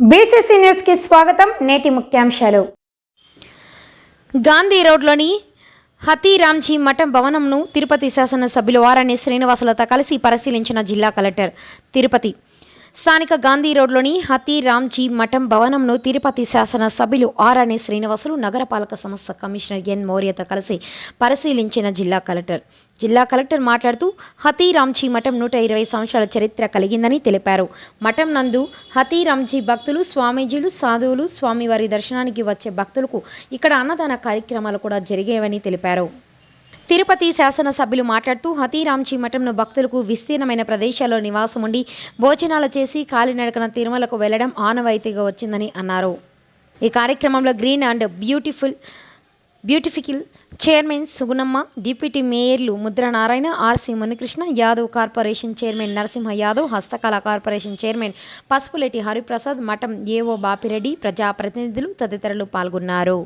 BCC న్యూస్కి స్వాగతం. నేటి ముఖ్యాంశాలు. గాంధీ రోడ్లోని హతీరామ్జీ మఠం భవనంను తిరుపతి శాసనసభ్యులు ఆర్ఎన్ఎస్ శ్రీనివాసులతో కలిసి పరిశీలించిన జిల్లా కలెక్టర్ తిరుపతి. స్థానిక గాంధీ రోడ్లోని హతీరాంజీ మఠం భవనంను తిరుపతి శాసనసభ్యులు ఆర్ఎన్ఏ శ్రీనివాసులు నగరపాలక సంస్థ కమిషనర్ ఎన్ మౌర్యతో కలిసి పరిశీలించిన జిల్లా కలెక్టర్. జిల్లా కలెక్టర్ మాట్లాడుతూ హతీరాంజీ మఠం నూట ఇరవై సంవత్సరాల చరిత్ర కలిగిందని తెలిపారు. మఠం నందు హతీరాంజీ భక్తులు స్వామీజీలు సాధువులు స్వామివారి దర్శనానికి వచ్చే భక్తులకు ఇక్కడ అన్నదాన కార్యక్రమాలు కూడా జరిగేవని తెలిపారు. తిరుపతి శాసనసభ్యులు మాట్లాడుతూ హతీరాంచి మఠంను భక్తులకు విస్తీర్ణమైన ప్రదేశాల్లో నివాసం ఉండి భోజనాలు చేసి కాలినడకన తిరుమలకు వెళ్ళడం ఆనవాయితీగా వచ్చిందని అన్నారు. ఈ కార్యక్రమంలో green and beautiful beautification chairman Sugunamma deputy మేయర్లు Mudranarayana RC Munikrishna Yadav corporation chairman Narasimha Yadav హస్తకళా corporation chairman Pasupuleti Hariprasad మఠం ఏవో బాపిరెడ్డి ప్రజాప్రతినిధులు తదితరులు పాల్గొన్నారు.